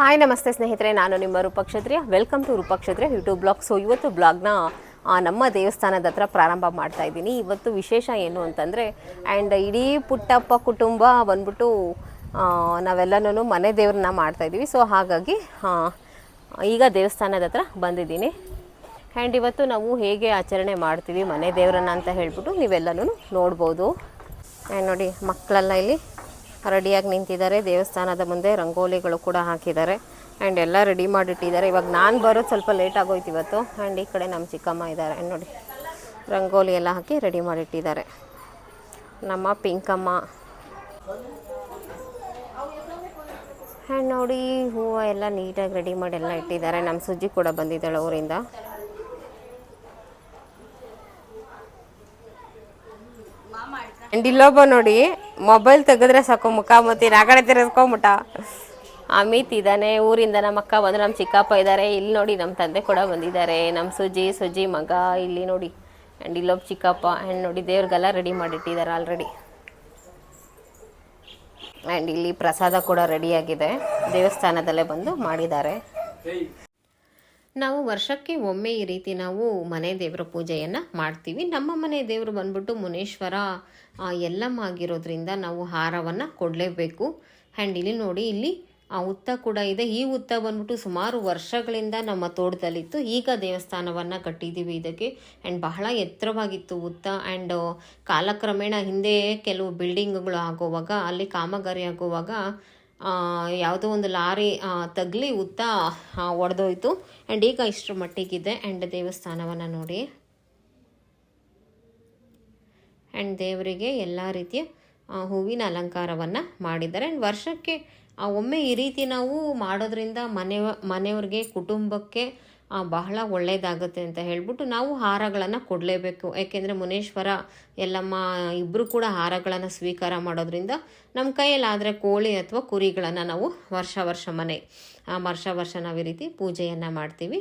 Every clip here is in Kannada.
ಹಾಯ್ ನಮಸ್ತೆ ಸ್ನೇಹಿತರೆ. ನಾನು ನಿಮ್ಮ Roopakshatriya. Welcome to Roopakshatriya YouTube blog so ಇವತ್ತು ಬ್ಲಾಗ್ನ ನಮ್ಮ ದೇವಸ್ಥಾನದ ಹತ್ರ ಪ್ರಾರಂಭ ಮಾಡ್ತಾ ಇದ್ದೀನಿ. ಇವತ್ತು ವಿಶೇಷ ಏನು ಅಂತಂದರೆ ಆ್ಯಂಡ್ ಇಡೀ ಪುಟ್ಟಪ್ಪ ಕುಟುಂಬ ಬಂದ್ಬಿಟ್ಟು ನಾವೆಲ್ಲನೂ ಮನೆ ದೇವ್ರನ್ನ ಮಾಡ್ತಾ ಇದ್ದೀವಿ. ಸೊ ಹಾಗಾಗಿ ಈಗ ದೇವಸ್ಥಾನದ ಹತ್ರ ಬಂದಿದ್ದೀನಿ. ಆ್ಯಂಡ್ ಇವತ್ತು ನಾವು ಹೇಗೆ ಆಚರಣೆ ಮಾಡ್ತೀವಿ ಮನೆ ದೇವರನ್ನ ಅಂತ ಹೇಳ್ಬಿಟ್ಟು ನೀವೆಲ್ಲನೂ ನೋಡ್ಬೋದು. ಆ್ಯಂಡ್ ನೋಡಿ, ಮಕ್ಕಳೆಲ್ಲ ಇಲ್ಲಿ ರೆಡಿಯಾಗಿ ನಿಂತಿದ್ದಾರೆ. ದೇವಸ್ಥಾನದ ಮುಂದೆ ರಂಗೋಲಿಗಳು ಕೂಡ ಹಾಕಿದ್ದಾರೆ. ಆ್ಯಂಡ್ ಎಲ್ಲ ರೆಡಿ ಮಾಡಿಟ್ಟಿದ್ದಾರೆ. ಇವಾಗ ನಾನು ಬರೋದು ಸ್ವಲ್ಪ ಲೇಟ್ ಆಗೋಯ್ತು ಇವತ್ತು. ಆ್ಯಂಡ್ ಈ ಕಡೆ ನಮ್ಮ ಚಿಕ್ಕಮ್ಮ ಇದ್ದಾರೆ. ನೋಡಿ, ರಂಗೋಲಿ ಎಲ್ಲ ಹಾಕಿ ರೆಡಿ ಮಾಡಿಟ್ಟಿದ್ದಾರೆ. ನಮ್ಮ ಪಿಂಕಮ್ಮ. ಆ್ಯಂಡ್ ನೋಡಿ, ಹೂವು ಎಲ್ಲ ನೀಟಾಗಿ ರೆಡಿ ಮಾಡಿ ಎಲ್ಲ ಇಟ್ಟಿದ್ದಾರೆ. ನಮ್ಮ ಸುಜ್ಜಿ ಕೂಡ ಬಂದಿದ್ದಾಳೆ ಊರಿಂದ. ಆ್ಯಂಡ್ ಇಲ್ಲೊಬ್ಬ ನೋಡಿ ಮೊಬೈಲ್ ತೆಗೆದ್ರೆ ಸಾಕು, ಮುಖ ಮತ್ತೆ ಆ ಕಡೆ ಅಮಿತ್ ಇದ್ದಾನೆ, ಊರಿಂದ ನಮ್ಮ ಅಕ್ಕ ಬಂದ್ರೆ ನಮ್ಮ ಚಿಕ್ಕಪ್ಪ ಇದ್ದಾರೆ. ಇಲ್ಲಿ ನೋಡಿ ನಮ್ಮ ತಂದೆ ಕೂಡ ಬಂದಿದ್ದಾರೆ. ನಮ್ಮ ಸುಜಿ ಸುಜಿ ಮಗ ಇಲ್ಲಿ ನೋಡಿ. ಆ್ಯಂಡ್ ಇಲ್ಲೊಬ್ಬ ಚಿಕ್ಕಪ್ಪ ಆ್ಯಂಡ್ ನೋಡಿ ದೇವ್ರಿಗೆಲ್ಲ ರೆಡಿ ಮಾಡಿಟ್ಟಿದ್ದಾರೆ ಆಲ್ರೆಡಿ ಆ್ಯಂಡ್ ಇಲ್ಲಿ ಪ್ರಸಾದ ಕೂಡ ರೆಡಿಯಾಗಿದೆ ದೇವಸ್ಥಾನದಲ್ಲೇ ಬಂದು ಮಾಡಿದ್ದಾರೆ. ನಾವು ವರ್ಷಕ್ಕೆ ಒಮ್ಮೆ ಈ ರೀತಿ ನಾವು ಮನೆ ದೇವರ ಪೂಜೆಯನ್ನು ಮಾಡ್ತೀವಿ. ನಮ್ಮ ಮನೆ ದೇವರು ಬಂದ್ಬಿಟ್ಟು ಮುನೇಶ್ವರ ಎಲ್ಲಮ್ಮ ಆಗಿರೋದ್ರಿಂದ ನಾವು ಹಾರವನ್ನು ಕೊಡಲೇಬೇಕು. ಆ್ಯಂಡ್ ಇಲ್ಲಿ ನೋಡಿ, ಇಲ್ಲಿ ಆ ಹುತ್ತ ಕೂಡ ಇದೆ. ಈ ಹುತ್ತ ಬಂದ್ಬಿಟ್ಟು ಸುಮಾರು ವರ್ಷಗಳಿಂದ ನಮ್ಮ ತೋಟದಲ್ಲಿತ್ತು. ಈಗ ದೇವಸ್ಥಾನವನ್ನು ಕಟ್ಟಿದ್ದೀವಿ ಇದಕ್ಕೆ. ಆ್ಯಂಡ್ ಬಹಳ ಎತ್ತರವಾಗಿತ್ತು ಹುತ್ತ ಆ್ಯಂಡ್ ಕಾಲಕ್ರಮೇಣ ಹಿಂದೆ ಕೆಲವು ಬಿಲ್ಡಿಂಗ್ಗಳು ಆಗೋವಾಗ, ಅಲ್ಲಿ ಕಾಮಗಾರಿ ಆಗುವಾಗ ಯಾವುದೋ ಒಂದು ಲಾರಿ ತಗ್ಲಿ ಉತ್ತ ಒಡೆದೋಯ್ತು. ಆ್ಯಂಡ್ ಈಗ ಇಷ್ಟರ ಮಟ್ಟಿಗಿದೆ. ಆ್ಯಂಡ್ ದೇವಸ್ಥಾನವನ್ನು ನೋಡಿ. ಆ್ಯಂಡ್ ದೇವರಿಗೆ ಎಲ್ಲ ರೀತಿಯ ಹೂವಿನ ಅಲಂಕಾರವನ್ನು ಮಾಡಿದ್ದಾರೆ. ಆ್ಯಂಡ್ ವರ್ಷಕ್ಕೆ ಒಮ್ಮೆ ಈ ರೀತಿ ನಾವು ಮಾಡೋದ್ರಿಂದ ಮನೆ ಮನೆಯವ್ರಿಗೆ, ಕುಟುಂಬಕ್ಕೆ ಬಹಳ ಒಳ್ಳೆಯದಾಗುತ್ತೆ ಅಂತ ಹೇಳ್ಬಿಟ್ಟು ನಾವು ಹಾರಗಳನ್ನು ಕೊಡಲೇಬೇಕು. ಯಾಕೆಂದರೆ ಮುನೇಶ್ವರ ಎಲ್ಲಮ್ಮ ಇಬ್ಬರು ಕೂಡ ಹಾರಗಳನ್ನು ಸ್ವೀಕಾರ ಮಾಡೋದ್ರಿಂದ ನಮ್ಮ ಕೈಯಲ್ಲಾದರೆ ಕೋಳಿ ಅಥವಾ ಕುರಿಗಳನ್ನು ನಾವು ವರ್ಷ ವರ್ಷ ಮನೆ ವರ್ಷ ವರ್ಷ ನಾವು ಈ ರೀತಿ ಪೂಜೆಯನ್ನು ಮಾಡ್ತೀವಿ.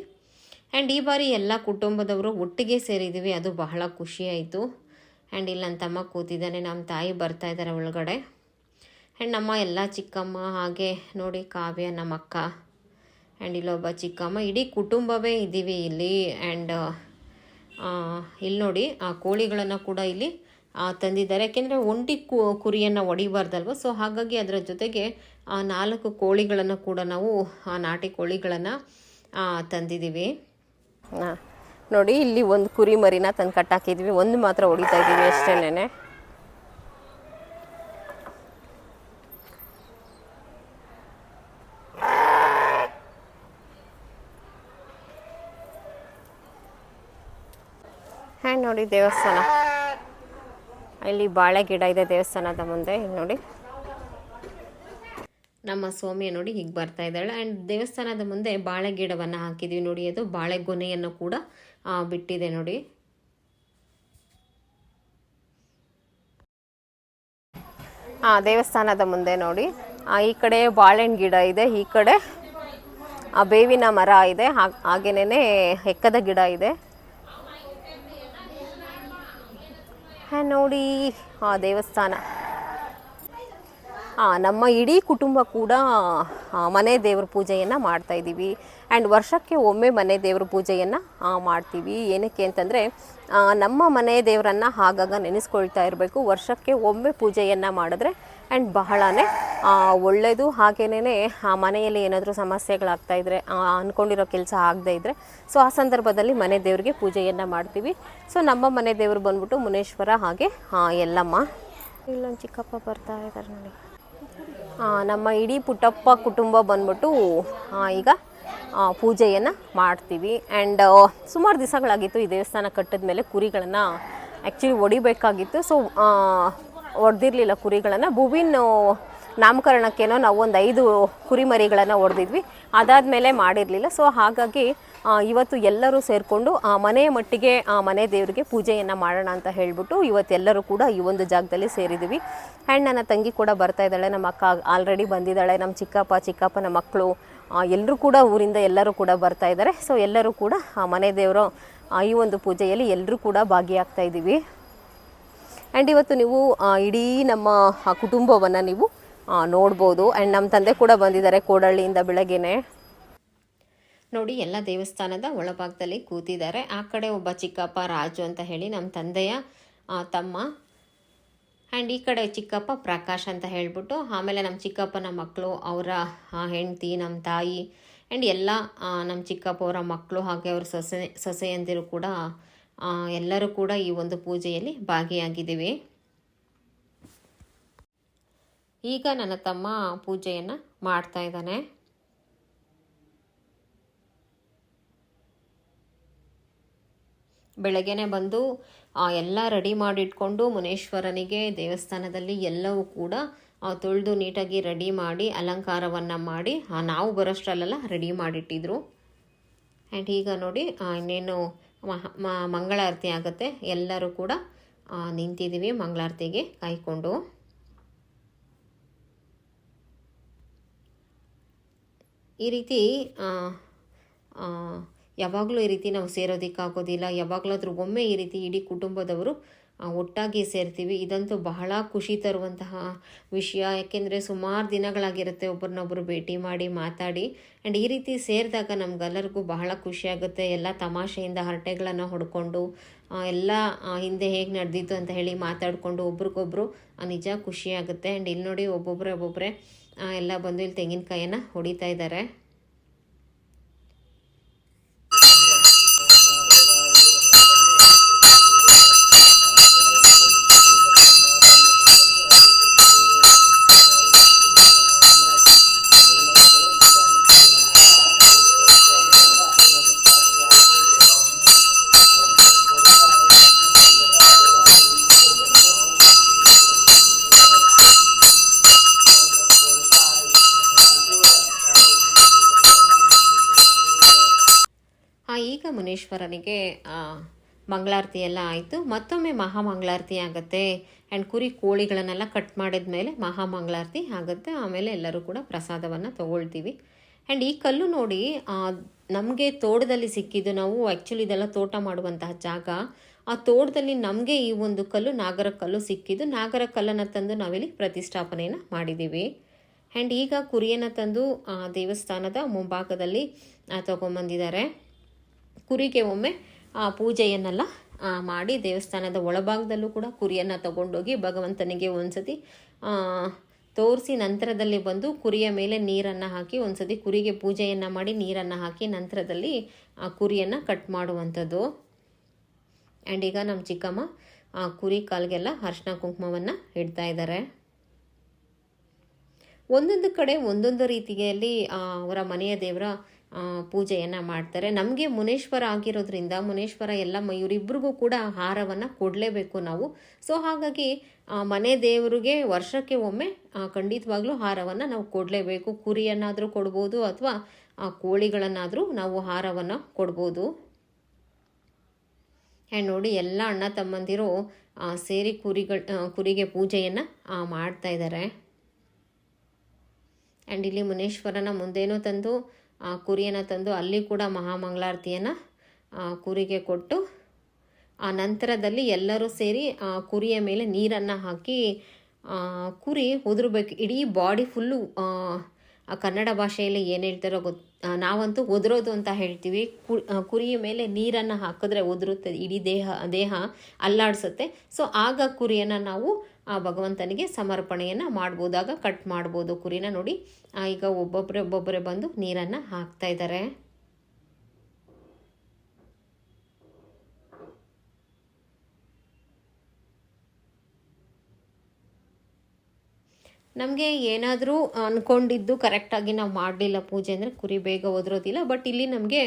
ಆ್ಯಂಡ್ ಈ ಬಾರಿ ಎಲ್ಲ ಕುಟುಂಬದವರು ಒಟ್ಟಿಗೆ ಸೇರಿದ್ದೀವಿ ಅದು ಬಹಳ ಖುಷಿಯಾಯಿತು ಆ್ಯಂಡ್ ಇಲ್ಲಿ ನನ್ನ ತಮ್ಮ ಕೂತಿದ್ದಾನೆ ನಮ್ಮ ತಾಯಿ ಬರ್ತಾ ಇದ್ದಾರೆ ಒಳಗಡೆ. ಆ್ಯಂಡ್ ನಮ್ಮ ಎಲ್ಲ ಚಿಕ್ಕಮ್ಮ ಹಾಗೆ ನೋಡಿ ಕಾವ್ಯ ನಮ್ಮ ಅಕ್ಕ ಆ್ಯಂಡ್ ಇಲ್ಲೊಬ್ಬ ಚಿಕ್ಕಮ್ಮ ಇಡೀ ಕುಟುಂಬವೇ ಇದ್ದೀವಿ ಇಲ್ಲಿ. ಆ್ಯಂಡ್ ಇಲ್ಲಿ ನೋಡಿ ಆ ಕೋಳಿಗಳನ್ನು ಕೂಡ ಇಲ್ಲಿ ತಂದಿದ್ದಾರೆ. ಯಾಕೆಂದರೆ ಒಂಟಿ ಕುರಿಯನ್ನು ಒಡಿಬಾರ್ದಲ್ವ? ಸೊ ಹಾಗಾಗಿ ಅದರ ಜೊತೆಗೆ ಆ, ನಾಲ್ಕು ಕೋಳಿಗಳನ್ನು ಕೂಡ ನಾವು ಆ, ನಾಟಿ ಕೋಳಿಗಳನ್ನು ತಂದಿದ್ದೀವಿ. ನೋಡಿ ಇಲ್ಲಿ ಒಂದು ಕುರಿ ಮರಿನ ತಂದು ಕಟ್ಟಾಕಿದ್ದೀವಿ. ಒಂದು ಮಾತ್ರ ಹೊಡಿತಾ ಇದ್ದೀವಿ ಅಷ್ಟೇನೆ ಹ್ಯಾಂಡ್ ನೋಡಿ ದೇವಸ್ಥಾನ. ಇಲ್ಲಿ ಬಾಳೆ ಗಿಡ ಇದೆ ದೇವಸ್ಥಾನದ ಮುಂದೆ ಇಲ್ಲಿ ನೋಡಿ. ನಮ್ಮ ಸ್ವಾಮಿಯ ನೋಡಿ ಹೀಗೆ ಬರ್ತಾ ಇದ್ದಾಳೆ. ಆ್ಯಂಡ್ ದೇವಸ್ಥಾನದ ಮುಂದೆ ಬಾಳೆ ಗಿಡವನ್ನು ಹಾಕಿದ್ವಿ ನೋಡಿ. ಅದು ಬಾಳೆ ಗೊನೆಯನ್ನು ಕೂಡ ಬಿಟ್ಟಿದೆ ನೋಡಿ. ಹಾಂ ದೇವಸ್ಥಾನದ ಮುಂದೆ ನೋಡಿ. ಆ, ಈ ಕಡೆ ಬಾಳೆಹಣ್ಣು ಗಿಡ ಇದೆ ಈ ಕಡೆ ಆ ಬೇವಿನ ಮರ ಇದೆ. ಹಾಗೆ ಹೆಕ್ಕದ ಎಕ್ಕದ ಗಿಡ ಇದೆ ಹಾ ನೋಡಿ, ಆ ದೇವಸ್ಥಾನ. ನಮ್ಮ ಇಡೀ ಕುಟುಂಬ ಕೂಡ ಮನೆ ದೇವ್ರ ಪೂಜೆಯನ್ನು ಮಾಡ್ತಾ ಇದ್ದೀವಿ. ಆ್ಯಂಡ್ ವರ್ಷಕ್ಕೆ ಒಮ್ಮೆ ಮನೆ ದೇವ್ರ ಪೂಜೆಯನ್ನು ಮಾಡ್ತೀವಿ. ಏನಕ್ಕೆ ಅಂತಂದರೆ ನಮ್ಮ ಮನೆ ದೇವರನ್ನು ಆಗಾಗ ನೆನೆಸ್ಕೊಳ್ತಾ ಇರಬೇಕು. ವರ್ಷಕ್ಕೆ ಒಮ್ಮೆ ಪೂಜೆಯನ್ನು ಮಾಡಿದ್ರೆ ಆ್ಯಂಡ್ ಬಹಳನೇ ಒಳ್ಳೆಯದು ಹಾಗೇನೇ ಆ ಮನೆಯಲ್ಲಿ ಏನಾದರೂ ಸಮಸ್ಯೆಗಳಾಗ್ತಾ ಇದ್ದರೆ ಅಂದ್ಕೊಂಡಿರೋ ಕೆಲಸ ಆಗದೇ ಇದ್ದರೆ ಸೊ ಆ ಸಂದರ್ಭದಲ್ಲಿ ಮನೆ ದೇವರಿಗೆ ಪೂಜೆಯನ್ನು ಮಾಡ್ತೀವಿ. ಸೊ ನಮ್ಮ ಮನೆ ದೇವರು ಬಂದ್ಬಿಟ್ಟು ಮುನೇಶ್ವರ ಹಾಗೆ ಎಲ್ಲಮ್ಮ. ಇಲ್ಲೊಂದು ಚಿಕ್ಕಪ್ಪ ಬರ್ತಾ ಇದ್ದಾರೆ ನೋಡಿ. ಆ, ನಮ್ಮ ಇಡೀ ಪುಟ್ಟಪ್ಪ ಕುಟುಂಬ ಬಂದ್ಬಿಟ್ಟು ಈಗ ಪೂಜೆಯನ್ನು ಮಾಡ್ತೀವಿ. ಆ್ಯಂಡ್ ಸುಮಾರು ದಿವಸಗಳಾಗಿತ್ತು ಈ ದೇವಸ್ಥಾನ ಕಟ್ಟಿದ ಮೇಲೆ ಕುರಿಗಳನ್ನು ಆ್ಯಕ್ಚುಲಿ ಒಡಿಬೇಕಾಗಿತ್ತು. ಸೊ ಹೊಡೆದಿರಲಿಲ್ಲ ಕುರಿಗಳನ್ನು. ಭುವಿನ ನಾಮಕರಣಕ್ಕೇನೋ ನಾವು ಒಂದು ಐದು ಕುರಿಮರಿಗಳನ್ನು ಹೊಡೆದಿದ್ವಿ ಅದಾದಮೇಲೆ ಮಾಡಿರಲಿಲ್ಲ. ಸೊ ಹಾಗಾಗಿ ಇವತ್ತು ಎಲ್ಲರೂ ಸೇರಿಕೊಂಡು ಮನೆಯ ಮಟ್ಟಿಗೆ ಆ ಮನೆ ದೇವರಿಗೆ ಪೂಜೆಯನ್ನು ಮಾಡೋಣ ಅಂತ ಹೇಳಿಬಿಟ್ಟು ಇವತ್ತೆಲ್ಲರೂ ಕೂಡ ಈ ಒಂದು ಜಾಗದಲ್ಲಿ ಸೇರಿದ್ದೀವಿ ಆ್ಯಂಡ್ ನನ್ನ ತಂಗಿ ಕೂಡ ಬರ್ತಾ ಇದ್ದಾಳೆ. ನಮ್ಮ ಅಕ್ಕ ಆಲ್ರೆಡಿ ಬಂದಿದ್ದಾಳೆ. ನಮ್ಮ ಚಿಕ್ಕಪ್ಪ ಚಿಕ್ಕಪ್ಪನ ಮಕ್ಕಳು ಎಲ್ಲರೂ ಕೂಡ ಊರಿಂದ ಎಲ್ಲರೂ ಕೂಡ ಬರ್ತಾ ಇದ್ದಾರೆ. ಸೊ ಎಲ್ಲರೂ ಕೂಡ ಆ ಮನೆ ದೇವರು ಆ, ಈ ಒಂದು ಪೂಜೆಯಲ್ಲಿ ಎಲ್ಲರೂ ಕೂಡ ಭಾಗಿಯಾಗ್ತಾ ಇದ್ದೀವಿ. ಆ್ಯಂಡ್ ಇವತ್ತು ನೀವು ಇಡೀ ನಮ್ಮ ಕುಟುಂಬವನ್ನು ನೀವು ನೋಡ್ಬೋದು. ಆ್ಯಂಡ್ ನಮ್ಮ ತಂದೆ ಕೂಡ ಬಂದಿದ್ದಾರೆ ಕೋಡಳ್ಳಿಯಿಂದ ಬೆಳಗ್ಗೆನೆ. ನೋಡಿ, ಎಲ್ಲ ದೇವಸ್ಥಾನದ ಒಳಭಾಗದಲ್ಲಿ ಕೂತಿದ್ದಾರೆ. ಆ ಕಡೆ ಒಬ್ಬ ಚಿಕ್ಕಪ್ಪ ರಾಜು ಅಂತ ಹೇಳಿ ನಮ್ಮ ತಂದೆಯ ತಮ್ಮ. ಆ್ಯಂಡ್ ಈ ಕಡೆ ಚಿಕ್ಕಪ್ಪ ಪ್ರಕಾಶ್ ಅಂತ ಹೇಳ್ಬಿಟ್ಟು, ಆಮೇಲೆ ನಮ್ಮ ಚಿಕ್ಕಪ್ಪನ ಮಕ್ಕಳು ಅವರ ಹೆಂಡತಿ ನಮ್ಮ ತಾಯಿ ಆ್ಯಂಡ್ ಎಲ್ಲ ನಮ್ಮ ಚಿಕ್ಕಪ್ಪ ಅವರ ಮಕ್ಕಳು ಹಾಗೆ ಅವ್ರ ಸೊಸೆ, ಸೊಸೆಯಂದಿರು ಕೂಡ ಎಲ್ಲರೂ ಕೂಡ ಈ ಒಂದು ಪೂಜೆಯಲ್ಲಿ ಭಾಗಿಯಾಗಿದ್ದೀವಿ. ಈಗ ನನ್ನ ತಮ್ಮ ಪೂಜೆಯನ್ನು ಮಾಡ್ತಾ ಇದ್ದಾನೆ. ಬೆಳಗ್ಗೆನೆ ಬಂದು ಎಲ್ಲ ರೆಡಿ ಮಾಡಿಟ್ಕೊಂಡು ಮುನೇಶ್ವರನಿಗೆ ದೇವಸ್ಥಾನದಲ್ಲಿ ಎಲ್ಲವೂ ಕೂಡ ತೊಳೆದು ನೀಟಾಗಿ ರೆಡಿ ಮಾಡಿ, ಅಲಂಕಾರವನ್ನು ಮಾಡಿ ನಾವು ಬರೋಷ್ಟರಲ್ಲೆಲ್ಲ ರೆಡಿ ಮಾಡಿಟ್ಟಿದ್ರು. ಆ್ಯಂಡ್ ಈಗ ನೋಡಿ ಇನ್ನೇನು ಮಂಗಳಾರತಿ ಆಗುತ್ತೆ. ಎಲ್ಲರೂ ಕೂಡ ನಿಂತಿದ್ದೀವಿ ಮಂಗಳಾರತಿಗೆ ಕಾಯ್ಕೊಂಡು ಈ ರೀತಿ ಯಾವಾಗಲೂ ಈ ರೀತಿ ನಾವು ಸೇರೋದಕ್ಕಾಗೋದಿಲ್ಲ. ಯಾವಾಗಲಾದರೂ ಒಮ್ಮೆ ಈ ರೀತಿ ಇಡೀ ಕುಟುಂಬದವರು ಒಟ್ಟಾಗಿ ಸೇರ್ತೀವಿ. ಇದಂತೂ ಬಹಳ ಖುಷಿ ತರುವಂತಹ ವಿಷಯ. ಯಾಕೆಂದರೆ ಸುಮಾರು ದಿನಗಳಾಗಿರುತ್ತೆ ಒಬ್ಬರನ್ನೊಬ್ಬರು ಭೇಟಿ ಮಾಡಿ ಮಾತಾಡಿ. ಆ್ಯಂಡ್ ಈ ರೀತಿ ಸೇರಿದಾಗ ನಮಗೆಲ್ಲರಿಗೂ ಬಹಳ ಖುಷಿಯಾಗುತ್ತೆ ಎಲ್ಲ ತಮಾಷೆಯಿಂದ ಹರಟೆಗಳನ್ನು ಹೊಡ್ಕೊಂಡು ಎಲ್ಲ ಹಿಂದೆ ಹೇಗೆ ನಡೆದಿತ್ತು ಅಂತ ಹೇಳಿ ಮಾತಾಡಿಕೊಂಡು ಒಬ್ರಿಗೊಬ್ರು ನಿಜ ಖುಷಿಯಾಗುತ್ತೆ ಆ್ಯಂಡ್ ಇಲ್ಲಿ ನೋಡಿ ಒಬ್ಬೊಬ್ಬರೇ ಒಬ್ಬೊಬ್ಬರೇ ಎಲ್ಲ ಬಂದು ಇಲ್ಲಿ ತೆಂಗಿನಕಾಯನ್ನು ಹೊಡಿತಾ ಇದ್ದಾರೆ. ಈಗ ಮುನೀಶ್ವರನಿಗೆ ಮಂಗಳಾರತಿ ಎಲ್ಲ ಆಯಿತು. ಮತ್ತೊಮ್ಮೆ ಮಹಾಮಂಗಳಾರತಿ ಆಗುತ್ತೆ. ಆ್ಯಂಡ್ ಕುರಿ ಕೋಳಿಗಳನ್ನೆಲ್ಲ ಕಟ್ ಮಾಡಿದ ಮೇಲೆ ಮಹಾಮಂಗಳಾರತಿ ಆಗುತ್ತೆ. ಆಮೇಲೆ ಎಲ್ಲರೂ ಕೂಡ ಪ್ರಸಾದವನ್ನು ತಗೊಳ್ತೀವಿ. ಆ್ಯಂಡ್ ಈ ಕಲ್ಲು ನೋಡಿ ನಮಗೆ ತೋಟದಲ್ಲಿ ಸಿಕ್ಕಿದ್ದು ನಾವು ಆ್ಯಕ್ಚುಲಿ ಇದೆಲ್ಲ ತೋಟ ಮಾಡುವಂತಹ ಜಾಗ. ಆ ತೋಟದಲ್ಲಿ ನಮಗೆ ಈ ಒಂದು ಕಲ್ಲು, ನಾಗರ ಕಲ್ಲು ಸಿಕ್ಕಿದ್ದು. ನಾಗರ ಕಲ್ಲನ್ನು ತಂದು ನಾವಿಲ್ಲಿ ಪ್ರತಿಷ್ಠಾಪನೆಯನ್ನು ಮಾಡಿದ್ದೀವಿ. ಆ್ಯಂಡ್ ಈಗ ಕುರಿಯನ್ನು ತಂದು ದೇವಸ್ಥಾನದ ಮುಂಭಾಗದಲ್ಲಿ ತಗೊಂಬಂದಿದ್ದಾರೆ. ಕುರಿಗೆ ಒಮ್ಮೆ ಆ, ಪೂಜೆಯನ್ನೆಲ್ಲ ಮಾಡಿ ದೇವಸ್ಥಾನದ ಒಳಭಾಗದಲ್ಲೂ ಕೂಡ ಕುರಿಯನ್ನು ತಗೊಂಡೋಗಿ ಭಗವಂತನಿಗೆ ಒಂದ್ಸತಿ ತೋರಿಸಿ ನಂತರದಲ್ಲಿ ಬಂದು ಕುರಿಯ ಮೇಲೆ ನೀರನ್ನು ಹಾಕಿ ಒಂದ್ಸತಿ ಕುರಿಗೆ ಪೂಜೆಯನ್ನು ಮಾಡಿ ನೀರನ್ನು ಹಾಕಿ ನಂತರದಲ್ಲಿ ಆ ಕುರಿಯನ್ನು ಕಟ್ ಮಾಡುವಂಥದ್ದು. ಆ್ಯಂಡ್ ಈಗ ನಮ್ಮ ಚಿಕ್ಕಮ್ಮ ಆ ಕುರಿ ಕಾಲಿಗೆಲ್ಲ ಅರ್ಶಿನ ಕುಂಕುಮವನ್ನು ಇಡ್ತಾ ಇದ್ದಾರೆ. ಒಂದೊಂದು ಕಡೆ ಒಂದೊಂದು ರೀತಿಯಲ್ಲಿ ಅವರ ಮನೆಯ ದೇವರ ಪೂಜೆಯನ್ನು ಮಾಡ್ತಾರೆ. ನಮಗೆ ಮುನೇಶ್ವರ ಆಗಿರೋದ್ರಿಂದ ಮುನೇಶ್ವರ ಎಲ್ಲ ಇವರಿಬ್ಬರಿಗೂ ಕೂಡ ಹಾರವನ್ನು ಕೊಡಲೇಬೇಕು ನಾವು. ಸೊ ಹಾಗಾಗಿ ಆ, ಮನೆ ದೇವರಿಗೆ ವರ್ಷಕ್ಕೆ ಒಮ್ಮೆ ಆ, ಖಂಡಿತವಾಗ್ಲೂ ಹಾರವನ್ನು ನಾವು ಕೊಡಲೇಬೇಕು. ಕುರಿಯನ್ನಾದರೂ ಕೊಡ್ಬೋದು ಅಥವಾ ಕೋಳಿಗಳನ್ನಾದರೂ ನಾವು ಹಾರವನ್ನು ಕೊಡ್ಬೋದು. ಆ್ಯಂಡ್ ನೋಡಿ ಎಲ್ಲ ಅಣ್ಣ ತಮ್ಮಂದಿರು ಆ, ಸೇರಿ ಕುರಿಗಳ ಆ, ಕುರಿಗೆ ಪೂಜೆಯನ್ನು ಮಾಡ್ತಾ ಇದ್ದಾರೆ ಆ್ಯಂಡ್ ಇಲ್ಲಿ ಮುನೇಶ್ವರನ ಮುಂದೇನೂ ತಂದು ಆ, ಕುರಿಯನ್ನು ತಂದು ಅಲ್ಲಿ ಕೂಡ ಮಹಾಮಂಗಳಾರತಿಯನ್ನು ಕುರಿಗೆ ಕೊಟ್ಟು ಆ ನಂತರದಲ್ಲಿ ಎಲ್ಲರೂ ಸೇರಿ ಕುರಿಯ ಮೇಲೆ ನೀರನ್ನು ಹಾಕಿ ಕುರಿ ಉದುರ್ಬೇಕು. ಇಡೀ ಬಾಡಿ ಫುಲ್ಲು ಕನ್ನಡ ಭಾಷೆಯಲ್ಲಿ ಏನು ಹೇಳ್ತಾರೋ ಗೊತ್ತು ಆ, ನಾವಂತೂ ಉದುರೋದು ಅಂತ ಹೇಳ್ತೀವಿ. ಕುರಿಯ ಮೇಲೆ ನೀರನ್ನು ಹಾಕಿದ್ರೆ ಒದರುತ್ತೆ ಇಡೀ ದೇಹ ದೇಹ ಅಲ್ಲಾಡಿಸುತ್ತೆ. ಸೊ ಆಗ ಕುರಿಯನ್ನು ನಾವು ಆ ಭಗವಂತನಿಗೆ ಸಮರ್ಪಣೆಯನ್ನು ಮಾಡ್ಬೋದಾಗ ಕಟ್ ಮಾಡ್ಬೋದು. ಕುರಿನ ನೋಡಿ ಈಗ ಒಬ್ಬೊಬ್ಬರೇ ಒಬ್ಬೊಬ್ಬರೇ ಬಂದು ನೀರನ್ನು ಹಾಕ್ತಾ ಇದ್ದಾರೆ ನಮಗೆ ಏನಾದರೂ ಅಂದ್ಕೊಂಡಿದ್ದು ಕರೆಕ್ಟಾಗಿ ನಾವು ಮಾಡಲಿಲ್ಲ ಪೂಜೆ ಅಂದರೆ ಕುರಿ ಬೇಗ ಒದರೋದಿಲ್ಲ ಬಟ್ ಇಲ್ಲಿ ನಮಗೆ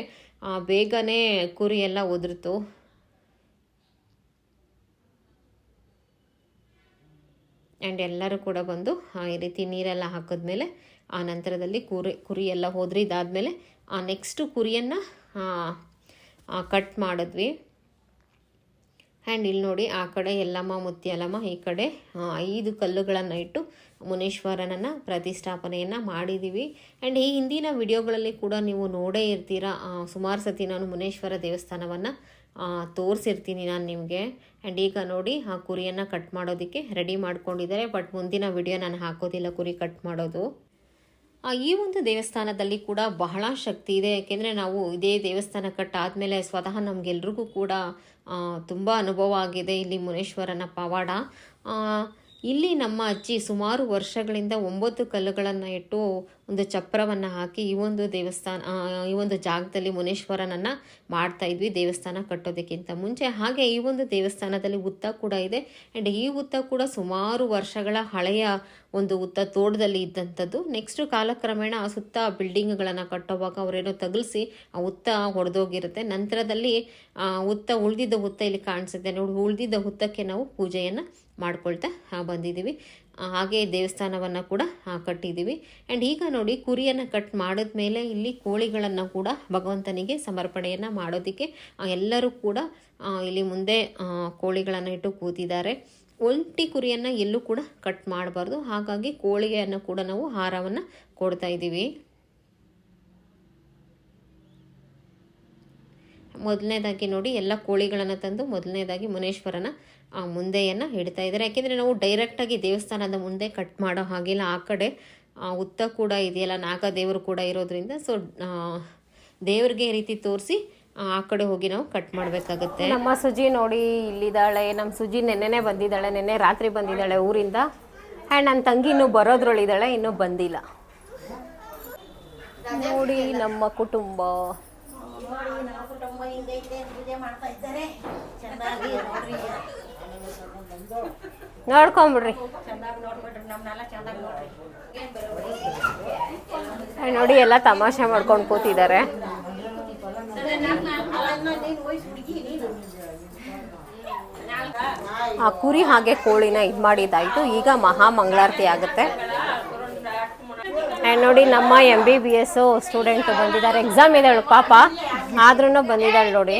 ಬೇಗನೆ ಕುರಿ ಎಲ್ಲ ಒದರಿತು. ಆ್ಯಂಡ್ ಎಲ್ಲರೂ ಕೂಡ ಬಂದು ಈ ರೀತಿ ನೀರೆಲ್ಲ ಹಾಕಿದ್ಮೇಲೆ, ಆ ನಂತರದಲ್ಲಿ ಕುರಿ ಕುರಿ ಎಲ್ಲ ಹೋದ್ರಿದಾದ್ಮೇಲೆ ಆ ನೆಕ್ಸ್ಟು ಕುರಿಯನ್ನು ಕಟ್ ಮಾಡಿದ್ವಿ. ಆ್ಯಂಡ್ ಇಲ್ಲಿ ನೋಡಿ, ಆ ಕಡೆ ಎಲ್ಲಮ್ಮ ಮುತ್ಯಲಮ್ಮ ಈ ಕಡೆ ಐದು ಕಲ್ಲುಗಳನ್ನು ಇಟ್ಟು ಮುನೇಶ್ವರನನ್ನು ಪ್ರತಿಷ್ಠಾಪನೆಯನ್ನು ಮಾಡಿದ್ದೀವಿ ಆ್ಯಂಡ್ ಈ ಹಿಂದಿನ ವಿಡಿಯೋಗಳಲ್ಲಿ ಕೂಡ ನೀವು ನೋಡೇ ಇರ್ತೀರ ಸುಮಾರು ಸತಿ ನಾನು ಮುನೇಶ್ವರ ದೇವಸ್ಥಾನವನ್ನು ತೋರಿಸಿರ್ತೀನಿ ನಾನು ನಿಮಗೆ. ಆ್ಯಂಡ್ ಈಗ ನೋಡಿ, ಆ ಕುರಿಯನ್ನು ಕಟ್ ಮಾಡೋದಕ್ಕೆ ರೆಡಿ ಮಾಡ್ಕೊಂಡಿದ್ದಾರೆ. ಬಟ್ ಮುಂದಿನ ವಿಡಿಯೋ ನಾನು ಹಾಕೋದಿಲ್ಲ ಕುರಿ ಕಟ್ ಮಾಡೋದು. ಈ ಒಂದು ದೇವಸ್ಥಾನದಲ್ಲಿ ಕೂಡ ಬಹಳ ಶಕ್ತಿ ಇದೆ. ಯಾಕೆಂದರೆ ನಾವು ಇದೇ ದೇವಸ್ಥಾನ ಕಟ್ಟಾದಮೇಲೆ ಸ್ವತಃ ನಮಗೆಲ್ರಿಗೂ ಕೂಡ ತುಂಬ ಅನುಭವ ಆಗಿದೆ ಇಲ್ಲಿ ಮುನೇಶ್ವರನ ಪವಾಡ. ಇಲ್ಲಿ ನಮ್ಮ ಅಜ್ಜಿ ಸುಮಾರು ವರ್ಷಗಳಿಂದ ಒಂಬತ್ತು ಕಲ್ಲುಗಳನ್ನು ಇಟ್ಟು ಒಂದು ಚಪ್ರವನ್ನು ಹಾಕಿ ಈ ಒಂದು ದೇವಸ್ಥಾನ ಈ ಒಂದು ಜಾಗದಲ್ಲಿ ಮುನೇಶ್ವರನನ್ನು ಮಾಡ್ತಾ ಇದ್ವಿ, ದೇವಸ್ಥಾನ ಕಟ್ಟೋದಕ್ಕಿಂತ ಮುಂಚೆ. ಹಾಗೆ ಈ ಒಂದು ದೇವಸ್ಥಾನದಲ್ಲಿ ಉತ್ತ ಕೂಡ ಇದೆ. ಆ್ಯಂಡ್ ಈ ಉತ್ತ ಕೂಡ ಸುಮಾರು ವರ್ಷಗಳ ಹಳೆಯ ಒಂದು ಉತ್ತ ತೋಟದಲ್ಲಿ ಇದ್ದಂಥದ್ದು. ನೆಕ್ಸ್ಟ್ ಕಾಲಕ್ರಮೇಣ ಆ ಸುತ್ತ ಬಿಲ್ಡಿಂಗ್ಗಳನ್ನು ಕಟ್ಟೋವಾಗ ಅವರೇನೋ ತಗಲಿಸಿ ಆ ಉತ್ತ ಹೊಡೆದೋಗಿರುತ್ತೆ. ನಂತರದಲ್ಲಿ, ಆ ಹುತ್ತ ಉಳಿದಿದ್ದ ಹುತ್ತ ಇಲ್ಲಿ ಕಾಣಿಸುತ್ತೆ. ನೋಡಿ, ಉಳಿದಿದ್ದ ಹುತ್ತಕ್ಕೆ ನಾವು ಪೂಜೆಯನ್ನು ಮಾಡ್ಕೊಳ್ತಾ ಬಂದಿದ್ದೀವಿ. ಹಾಗೆ ದೇವಸ್ಥಾನವನ್ನು ಕೂಡ ಕಟ್ಟಿದ್ದೀವಿ. ಆ್ಯಂಡ್ ಈಗ ನೋಡಿ, ಕುರಿಯನ್ನು ಕಟ್ ಮಾಡಿದ ಮೇಲೆ ಇಲ್ಲಿ ಕೋಳಿಗಳನ್ನು ಕೂಡ ಭಗವಂತನಿಗೆ ಸಮರ್ಪಣೆಯನ್ನು ಮಾಡೋದಕ್ಕೆ ಎಲ್ಲರೂ ಕೂಡ ಇಲ್ಲಿ ಮುಂದೆ ಕೋಳಿಗಳನ್ನು ಇಟ್ಟು ಕೂತಿದ್ದಾರೆ. ಒಂಟಿ ಕುರಿಯನ್ನು ಎಲ್ಲೂ ಕೂಡ ಕಟ್ ಮಾಡಬಾರ್ದು. ಹಾಗಾಗಿ ಕೋಳಿಗೆಯನ್ನು ಕೂಡ ನಾವು ಹಾರವನ್ನು ಕೊಡ್ತಾ ಇದ್ದೀವಿ. ಮೊದಲನೇದಾಗಿ ನೋಡಿ, ಎಲ್ಲ ಕೋಳಿಗಳನ್ನು ತಂದು ಮೊದಲನೇದಾಗಿ ಮುನೇಶ್ವರನ ಮುಂದೆಯನ್ನು ಹಿಡ್ತಾ ಇದ್ದಾರೆ. ಯಾಕೆಂದರೆ ನಾವು ಡೈರೆಕ್ಟಾಗಿ ದೇವಸ್ಥಾನದ ಮುಂದೆ ಕಟ್ ಮಾಡೋ ಹಾಗಿಲ್ಲ. ಆ ಕಡೆ ಉತ್ತ ಕೂಡ ಇದೆಯಲ್ಲ ನಾಗ ದೇವರು ಕೂಡ ಇರೋದ್ರಿಂದ. ಸೊ ದೇವ್ರಿಗೆ ಈ ರೀತಿ ತೋರಿಸಿ ಆ ಕಡೆ ಹೋಗಿ ನಾವು ಕಟ್ ಮಾಡಬೇಕಾಗತ್ತೆ. ನಮ್ಮ ಸುಜಿ ನೋಡಿ ಇಲ್ಲಿದ್ದಾಳೆ. ನಮ್ಮ ಸುಜಿ ನೆನ್ನೆನೆ ಬಂದಿದ್ದಾಳೆ. ನೆನ್ನೆ ರಾತ್ರಿ ಬಂದಿದ್ದಾಳೆ ಊರಿಂದ. ಆ್ಯಂಡ್ ನನ್ನ ತಂಗಿ ಇನ್ನೂ ಬರೋದ್ರೊಳಿದ್ದಾಳೆ ಇನ್ನೂ ಬಂದಿಲ್ಲ. ನೋಡಿ ನಮ್ಮ ಕುಟುಂಬ. ನೋಡಿ ನಮ್ಮ ಕುಟುಂಬ ಹಿಂಗೈತೆ ಪೂಜೆ ಮಾಡ್ತಾ ಇದ್ದಾರೆ ಚೆನ್ನಾಗಿ ನೋಡ್ರಿ ನೋಡ್ಕೊಂಬಿಡ್ರಿ. ನೋಡಿ ಎಲ್ಲ ತಮಾಷೆ ಮಾಡ್ಕೊಂಡು ಕೂತಿದ್ದಾರೆ. ಆ ಕುರಿ ಹಾಗೆ ಕೋಳಿನ ಇದು ಮಾಡಿದ್ದಾಯಿತು. ಈಗ ಮಹಾ ಮಂಗಳಾರತಿ ಆಗುತ್ತೆ. ಆ್ಯಂಡ್ ನೋಡಿ ನಮ್ಮ M B B S student ಬಂದಿದ್ದಾರೆ. ಎಕ್ಸಾಮ್ ಇದ್ದಾಳು ಪಾಪ. ಆದ್ರೂ ಬಂದಿದ್ದಾಳೆ ನೋಡಿ.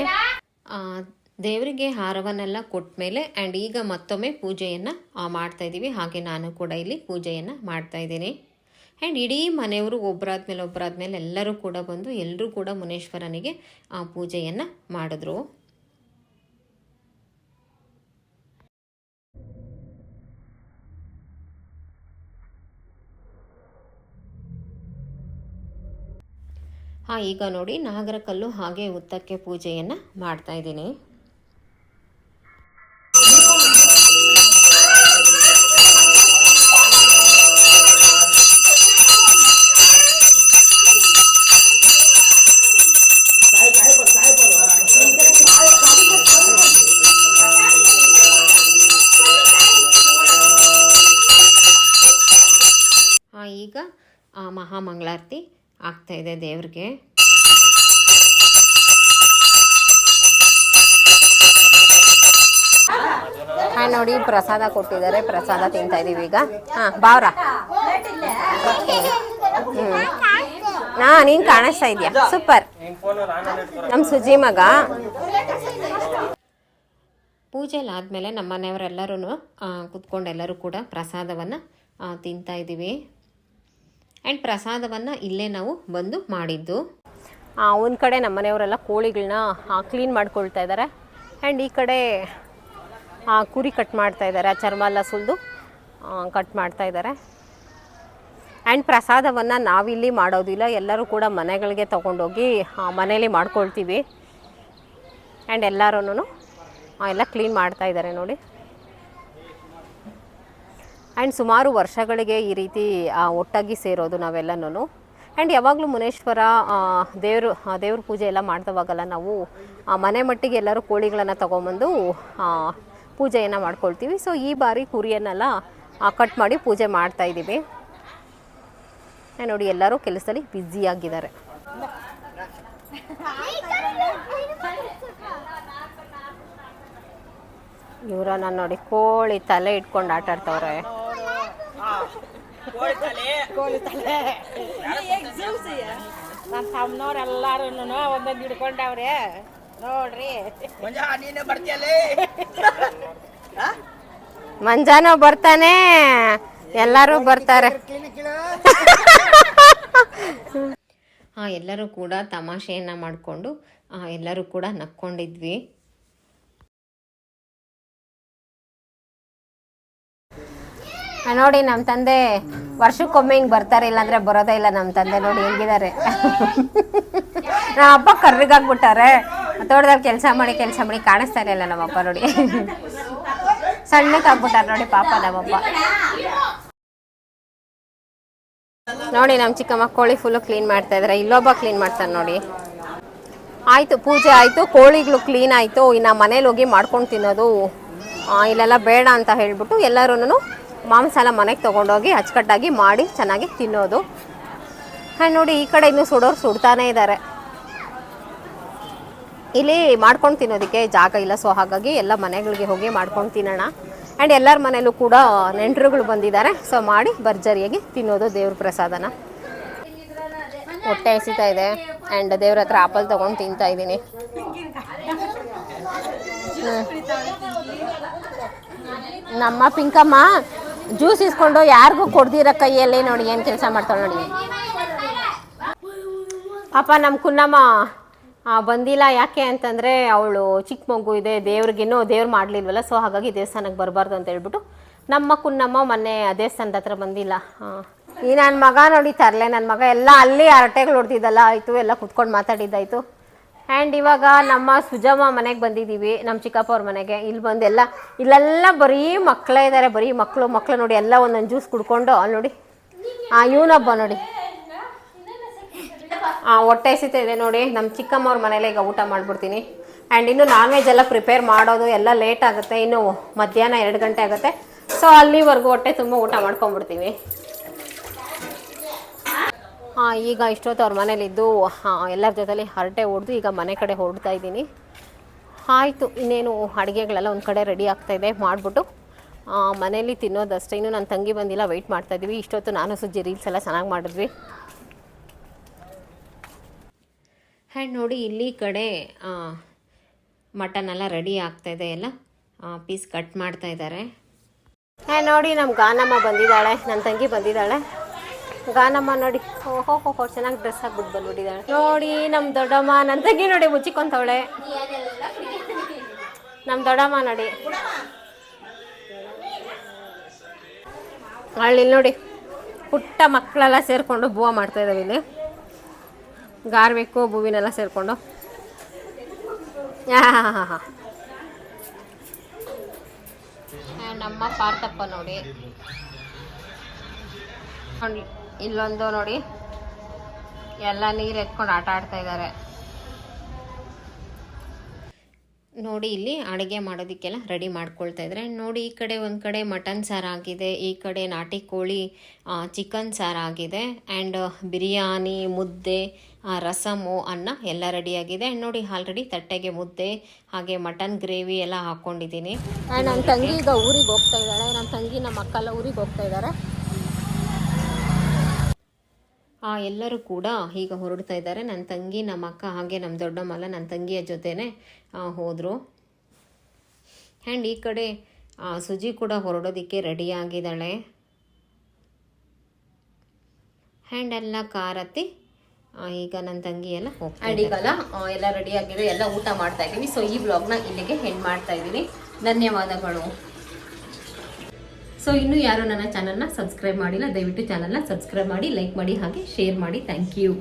ದೇವರಿಗೆ ಹಾರವನ್ನೆಲ್ಲ ಕೊಟ್ಟ ಮೇಲೆ ಆ್ಯಂಡ್ ಈಗ ಮತ್ತೊಮ್ಮೆ ಪೂಜೆಯನ್ನು ಮಾಡ್ತಾ ಇದ್ದೀವಿ. ಹಾಗೆ ನಾನು ಕೂಡ ಇಲ್ಲಿ ಪೂಜೆಯನ್ನು ಮಾಡ್ತಾ ಇದ್ದೀನಿ. ಆ್ಯಂಡ್ ಇಡೀ ಮನೆಯವರು ಒಬ್ಬರಾದ್ಮೇಲೆ ಒಬ್ಬರಾದ್ಮೇಲೆ ಎಲ್ಲರೂ ಕೂಡ ಬಂದು ಎಲ್ಲರೂ ಕೂಡ ಮುನೇಶ್ವರನಿಗೆ, ಆ, ಪೂಜೆಯನ್ನು ಮಾಡಿದ್ರು. ಹಾಂ, ಈಗ ನೋಡಿ ನಾಗರಕಲ್ಲು ಹಾಗೆ ಉತ್ತಕ್ಕೆ ಪೂಜೆಯನ್ನು ಮಾಡ್ತಾ ಇದ್ದೀನಿ. ಮಹಾಮಂಗಳಾರತಿ ಆಗ್ತಾ ಇದೆ ದೇವ್ರಿಗೆ. ಹಾಂ ನೋಡಿ ಪ್ರಸಾದ ಕೊಟ್ಟಿದ್ದಾರೆ. ಪ್ರಸಾದ ತಿಂತಾ ಇದೀವಿ ಈಗ. ಹಾಂ ಬಾವ್ರ. ಹಾಂ ನೀನು ಕಾಣಿಸ್ತಾ ಇದೆಯಾ? ಸೂಪರ್. ನಮ್ಮ ಸುಜಿ ಮಗ. ಪೂಜೆಲಿ ಆದಮೇಲೆ ನಮ್ಮ ಮನೆಯವರೆಲ್ಲರೂ ಕುತ್ಕೊಂಡು ಎಲ್ಲರೂ ಕೂಡ ಪ್ರಸಾದವನ್ನು ತಿಂತಾ ಇದ್ದೀವಿ ಆ್ಯಂಡ್ ಪ್ರಸಾದವನ್ನು ಇಲ್ಲೇ ನಾವು ಬಂದು ಮಾಡಿದ್ದು. ಒಂದು ಕಡೆ ನಮ್ಮ ಮನೆಯವರೆಲ್ಲ ಕೋಳಿಗಳನ್ನ ಕ್ಲೀನ್ ಮಾಡ್ಕೊಳ್ತಾ ಇದ್ದಾರೆ ಆ್ಯಂಡ್ ಈ ಕಡೆ ಕುರಿ ಕಟ್ ಮಾಡ್ತಾ ಇದ್ದಾರೆ ಆ ಚರ್ಮ ಎಲ್ಲ ಸುಲಿದು ಕಟ್ ಮಾಡ್ತಾ ಇದ್ದಾರೆ ಆ್ಯಂಡ್ ಪ್ರಸಾದವನ್ನು ನಾವಿಲ್ಲಿ ಮಾಡೋದಿಲ್ಲ ಎಲ್ಲರೂ ಕೂಡ ಮನೆಗಳಿಗೆ ತೊಗೊಂಡೋಗಿ ಮನೇಲಿ ಮಾಡ್ಕೊಳ್ತೀವಿ. ಆ್ಯಂಡ್ ಎಲ್ಲರೂ ಎಲ್ಲ ಕ್ಲೀನ್ ಮಾಡ್ತಾ ಇದ್ದಾರೆ ನೋಡಿ. ಆ್ಯಂಡ್ ಸುಮಾರು ವರ್ಷಗಳಿಗೆ ಈ ರೀತಿ ಒಟ್ಟಾಗಿ ಸೇರೋದು ನಾವೆಲ್ಲನೂ ಆ್ಯಂಡ್ ಯಾವಾಗಲೂ ಮುನೇಶ್ವರ ದೇವರು ದೇವ್ರ ಪೂಜೆ ಎಲ್ಲ ಮಾಡ್ದವಾಗಲ್ಲ ನಾವು ಮನೆ ಮಟ್ಟಿಗೆ ಎಲ್ಲರೂ ಕೋಳಿಗಳನ್ನು ತೊಗೊಂಬಂದು ಪೂಜೆಯನ್ನು ಮಾಡ್ಕೊಳ್ತೀವಿ. ಸೊ ಈ ಬಾರಿ ಕುರಿಯನ್ನೆಲ್ಲ ಕಟ್ ಮಾಡಿ ಪೂಜೆ ಮಾಡ್ತಾ ಇದ್ದೀವಿ. ನೋಡಿ, ಎಲ್ಲರೂ ಕೆಲಸದಲ್ಲಿ ಬಿಝಿಯಾಗಿದ್ದಾರೆ ಇವರ ನಾನು ನೋಡಿ ಕೋಳಿ ತಲೆ ಇಟ್ಕೊಂಡು ಆಟ ಆಡ್ತವ್ರೆ ನನ್ನ ತಮ್ಮನವ್ರು ಎಲ್ಲಾರು ಒಂದೊಂದು ಹಿಡ್ಕೊಂಡವ್ರೆ. ನೋಡ್ರಿ. ಮಂಜಾನ ಬರ್ತಾನೆ. ಎಲ್ಲರೂ ಬರ್ತಾರೆ. ಹಾ ಎಲ್ಲರೂ ಕೂಡ ತಮಾಷೆಯನ್ನ ಮಾಡಿಕೊಂಡು ಎಲ್ಲರೂ ಕೂಡ ನಕ್ಕೊಂಡಿದ್ವಿ. ನೋಡಿ ನಮ್ಮ ತಂದೆ ವರ್ಷಕ್ಕೊಮ್ಮೆ ಹಿಂಗೆ ಬರ್ತಾರೆ, ಇಲ್ಲಾಂದ್ರೆ ಬರೋದೇ ಇಲ್ಲ ನಮ್ಮ ತಂದೆ. ನೋಡಿ, ಹೆಂಗಿದ್ದಾರೆ. ನಮ್ಮ ಅಪ್ಪ ಕರ್ರಿಗಾಗ್ಬಿಟ್ಟಾರೆ ತೋಟದಲ್ಲಿ ಕೆಲಸ ಮಾಡಿ ಕೆಲಸ ಮಾಡಿ ಕಾಣಿಸ್ತಾ ಇರಲಿಲ್ಲ ನಮ್ಮಪ್ಪ, ನೋಡಿ. ಸಣ್ಣಕ್ಕಾಗ್ಬಿಟ್ಟಾರೆ ನೋಡಿ, ಪಾಪ ನಮ್ಮಪ್ಪ. ನೋಡಿ ನಮ್ಮ ಚಿಕ್ಕಮ್ಮ ಕೋಳಿ ಫುಲ್ಲು ಕ್ಲೀನ್ ಮಾಡ್ತಾ ಇದ್ದಾರೆ ಇಲ್ಲೊಬ್ಬ ಕ್ಲೀನ್ ಮಾಡ್ತಾರೆ ನೋಡಿ. ಆಯಿತು, ಪೂಜೆ ಆಯಿತು, ಕೋಳಿಗಳು ಕ್ಲೀನ್ ಆಯಿತು. ಇನ್ನು ಮನೇಲಿ ಹೋಗಿ ಮಾಡ್ಕೊಂಡು ತಿನ್ನೋದು ಇಲ್ಲೆಲ್ಲ ಬೇಡ ಅಂತ ಹೇಳ್ಬಿಟ್ಟು ಎಲ್ಲರೂ ಮಾಂಸ ಎಲ್ಲ ಮನೆಗೆ ತೊಗೊಂಡೋಗಿ ಅಚ್ಚುಕಟ್ಟಾಗಿ ಮಾಡಿ ಚೆನ್ನಾಗಿ ತಿನ್ನೋದು. ಹಾಂ ನೋಡಿ ಈ ಕಡೆ ಇನ್ನೂ ಸುಡೋರು ಸುಡ್ತಾನೇ ಇದ್ದಾರೆ ಇಲ್ಲಿ ಮಾಡ್ಕೊಂಡು ತಿನ್ನೋದಕ್ಕೆ ಜಾಗ ಇಲ್ಲ ಸೊ ಹಾಗಾಗಿ ಎಲ್ಲ ಮನೆಗಳಿಗೆ ಹೋಗಿ ಮಾಡ್ಕೊಂಡು ತಿನ್ನೋಣ. ಆ್ಯಂಡ್ ಎಲ್ಲರ ಮನೆಯಲ್ಲೂ ಕೂಡ ನೆಂಟರುಗಳು ಬಂದಿದ್ದಾರೆ ಸೊ ಮಾಡಿ ಭರ್ಜರಿಯಾಗಿ ತಿನ್ನೋದು ದೇವ್ರ ಪ್ರಸಾದನ. ಹೊಟ್ಟೆ ಹಸಿತಾ ಇದೆ ಆ್ಯಂಡ್ ದೇವ್ರ ಹತ್ರ ಆಪಲ್ ತೊಗೊಂಡು ತಿಂತಾ ಇದ್ದೀನಿ. ನಮ್ಮ ಪಿಂಕಮ್ಮ ಜ್ಯೂಸ್ ಇಸ್ಕೊಂಡು ಯಾರಿಗೂ ಕೊಡ್ದಿರೋ ಕೈಯಲ್ಲಿ ನೋಡಿ ಏನು ಕೆಲಸ ಮಾಡ್ತಾಳೆ ನೋಡಿ. ಪಾಪ ನಮ್ಮ ಕುನ್ನಮ್ಮ ಬಂದಿಲ್ಲ ಯಾಕೆ ಅಂತಂದರೆ ಅವಳು ಚಿಕ್ಕ ಮಗು ಇದೆ, ದೇವ್ರಿಗೇನು ದೇವ್ರು ಮಾಡಲಿಲ್ವಲ್ಲ, ಸೊ ಹಾಗಾಗಿ ದೇವಸ್ಥಾನಕ್ಕೆ ಬರಬಾರ್ದು ಅಂತ ಹೇಳ್ಬಿಟ್ಟು ನಮ್ಮ ಕುನ್ನಮ್ಮ ಮೊನ್ನೆ ದೇವಸ್ಥಾನದ ಹತ್ರ ಬಂದಿಲ್ಲ. ಈ ನನ್ನ ಮಗ ನೋಡಿ ತರಲೆ ನನ್ನ ಮಗ ಎಲ್ಲ ಅಲ್ಲಿ ಹರಟೆಗಳು ಹೊಡೆದಿದ್ದಲ್ಲ ಆಯಿತು, ಎಲ್ಲ ಕುತ್ಕೊಂಡು ಮಾತಾಡಿದ್ದಾಯಿತು. ಆ್ಯಂಡ್ ಇವಾಗ ನಮ್ಮ ಸುಜಮ್ಮ ಮನೆಗೆ ಬಂದಿದ್ದೀವಿ ನಮ್ಮ ಚಿಕ್ಕಪ್ಪ ಅವ್ರ ಮನೆಗೆ. ಇಲ್ಲಿ ಬಂದು ಎಲ್ಲ ಇಲ್ಲೆಲ್ಲ ಬರೀ ಮಕ್ಕಳೇ ಇದ್ದಾರೆ ಬರೀ ಮಕ್ಕಳು ಮಕ್ಕಳು ನೋಡಿ ಎಲ್ಲ ಒಂದೊಂದು ಜ್ಯೂಸ್ ಕುಡ್ಕೊಂಡು ಅಲ್ಲಿ ನೋಡಿ. ಹಾಂ ಇವನೊಬ್ಬ ನೋಡಿ. ಹಾಂ ಹೊಟ್ಟೆ ಹಸಿತಾ ಇದೆ ನೋಡಿ ನಮ್ಮ ಚಿಕ್ಕಮ್ಮ ಅವ್ರ ಮನೇಲಿ ಈಗ ಊಟ ಮಾಡಿಬಿಡ್ತೀನಿ. ಆ್ಯಂಡ್ ಇನ್ನು ನಾನ್ ವೆಜ್ ಎಲ್ಲ ಪ್ರಿಪೇರ್ ಮಾಡೋದು ಎಲ್ಲ ಲೇಟ್ ಆಗುತ್ತೆ, ಇನ್ನು ಮಧ್ಯಾಹ್ನ ಎರಡು ಗಂಟೆ ಆಗುತ್ತೆ. ಸೊ ಅಲ್ಲಿವರೆಗೂ ಹೊಟ್ಟೆ ತುಂಬ ಊಟ ಮಾಡ್ಕೊಂಬಿಡ್ತೀವಿ ಈಗ ಇಷ್ಟೊತ್ತು ಅವ್ರ ಮನೇಲಿದ್ದು ಹಾಂ ಎಲ್ಲರ ಜೊತೆಲಿ ಹರಟೆ ಹೊಡೆದು ಈಗ ಮನೆ ಕಡೆ ಹೊರಡ್ತಾ ಇದ್ದೀನಿ. ಆಯಿತು ಇನ್ನೇನು ಅಡುಗೆಗಳೆಲ್ಲ ಒಂದು ಕಡೆ ರೆಡಿ ಆಗ್ತಾಯಿದೆ ಮಾಡಿಬಿಟ್ಟು. ಮನೇಲಿ ತಿನ್ನೋದಷ್ಟೇ. ಇನ್ನೂ ನನ್ನ ತಂಗಿ ಬಂದಿಲ್ಲ ವೆಯ್ಟ್ ಮಾಡ್ತಾಯಿದ್ದೀವಿ ಇಷ್ಟೊತ್ತು ನಾನು ಸುಜ್ಜಿ ರೀಲ್ಸ್ ಎಲ್ಲ ಚೆನ್ನಾಗಿ ಮಾಡಿದ್ವಿ. ಆ್ಯಂಡ್ ನೋಡಿ ಇಲ್ಲಿ ಕಡೆ ಮಟನ್ ಎಲ್ಲ ರೆಡಿ ಆಗ್ತಾಯಿದೆ ಎಲ್ಲ. ಪೀಸ್ ಕಟ್ ಮಾಡ್ತಾ ಇದ್ದಾರೆ. ನೋಡಿ ನಮ್ಮ ಗಾನಮ್ಮ ಬಂದಿದ್ದಾಳೆ ನನ್ನ ತಂಗಿ ಬಂದಿದ್ದಾಳೆ. ಗಾನಮ್ಮ ನೋಡಿ. ಓಹೋ ಹೋ ಚೆನ್ನಾಗಿ ಡ್ರೆಸ್ ಹಾಕ್ಬಿಟ್ಟು ಬಂದ್ಬಿಟ್ಟಿದ್ದಾಳೆ. ನೋಡಿ ನಮ್ಮ ದೊಡ್ಡಮ್ಮ ನನ್ನ ತಂಗಿ ನೋಡಿ ಮುಚ್ಚಿಕೊಂತವಳೆ. ನಮ್ಮ ದೊಡ್ಡಮ್ಮ ನೋಡಿ. ಅಲ್ಲಿ ನೋಡಿ ಪುಟ್ಟ ಮಕ್ಕಳೆಲ್ಲ ಸೇರಿಕೊಂಡು ಬೂವ ಮಾಡ್ತಾ ಇದ್ದಾವೆ ಇಲ್ಲಿ. ಗಾರ್ಬೇಕು ಭೂವಿನೆಲ್ಲ ಸೇರಿಕೊಂಡು. ನಮ್ಮ ಪಾರ್ಥಪ್ಪ ನೋಡಿ, ಇಲ್ಲೊಂದು ನೋಡಿ. ಎಲ್ಲ ನೀರು ಎತ್ಕೊಂಡು ಆಟ ಆಡ್ತಾ ಇದ್ದಾರೆ ನೋಡಿ ಇಲ್ಲಿ ಅಡುಗೆ ಮಾಡೋದಕ್ಕೆಲ್ಲ ರೆಡಿ ಮಾಡ್ಕೊಳ್ತಾ ಇದ್ದಾರೆ ನೋಡಿ ಈ ಕಡೆ ಒಂದು ಕಡೆ ಮಟನ್ ಸಾರು ಆಗಿದೆ ಈ ಕಡೆ ನಾಟಿ ಕೋಳಿ ಚಿಕನ್ ಸಾರು ಆಗಿದೆ ಆ್ಯಂಡ್ ಬಿರಿಯಾನಿ ಮುದ್ದೆ ಆ, ರಸಮು ಅನ್ನ ಎಲ್ಲ ರೆಡಿಯಾಗಿದೆ ಆ್ಯಂಡ್ ನೋಡಿ ಆಲ್ರೆಡಿ ತಟ್ಟೆಗೆ ಮುದ್ದೆ ಹಾಗೆ ಮಟನ್ ಗ್ರೇವಿ ಎಲ್ಲ ಹಾಕ್ಕೊಂಡಿದ್ದೀನಿ ಆ್ಯಂಡ್ ನನ್ನ ತಂಗಿ ಈಗ ಊರಿಗೆ ಹೋಗ್ತಾ ಇದ್ದಾಳೆ. ನನ್ನ ತಂಗಿ ನಮ್ಮ ಮಕ್ಕಲ್ಲ ಊರಿಗೆ ಹೋಗ್ತಾ ಇದ್ದಾರೆ ಆ ಎಲ್ಲರೂ ಕೂಡ ಈಗ ಹೊರಡ್ತಾ ಇದ್ದಾರೆ. ನನ್ನ ತಂಗಿ ನಮ್ಮ ಅಕ್ಕ ಹಾಗೆ ನಮ್ಮ ದೊಡ್ಡಮ್ಮಲ್ಲ ನನ್ನ ತಂಗಿಯ ಜೊತೆನೇ ಹೋದರು. ಆ್ಯಂಡ್ ಈ ಕಡೆ ಸುಜಿ ಕೂಡ ಹೊರಡೋದಕ್ಕೆ ರೆಡಿ ಆಗಿದ್ದಾಳೆ. ಹ್ಯಾಂಡ್ ಎಲ್ಲ ಕಾರ್ ಹತ್ತಿ ಈಗ ನನ್ನ ತಂಗಿ ಎಲ್ಲ ಈಗಲ್ಲ ಎಲ್ಲ ರೆಡಿ ಆಗಿದೆ ಎಲ್ಲ ಊಟ ಮಾಡ್ತಾ ಇದ್ದೀವಿ ಸೊ ಈ ಬ್ಲಾಗ್ನ ಇಲ್ಲಿಗೆ ಹೆಂಡ್ ಮಾಡ್ತಾ ಇದ್ದೀನಿ. ಧನ್ಯವಾದಗಳು. ಸೊ ಇನ್ನು ಯಾರು ನನ್ನ ಚಾನಲ್ನ ಸಬ್ಸ್ಕ್ರೈಬ್ ಮಾಡಿಲ್ಲ, ದಯವಿಟ್ಟು ಚಾನಲ್ನ ಸಬ್ಸ್ಕ್ರೈಬ್ ಮಾಡಿ ಲೈಕ್ ಮಾಡಿ, ಹಾಗೆ ಶೇರ್ ಮಾಡಿ. Thank you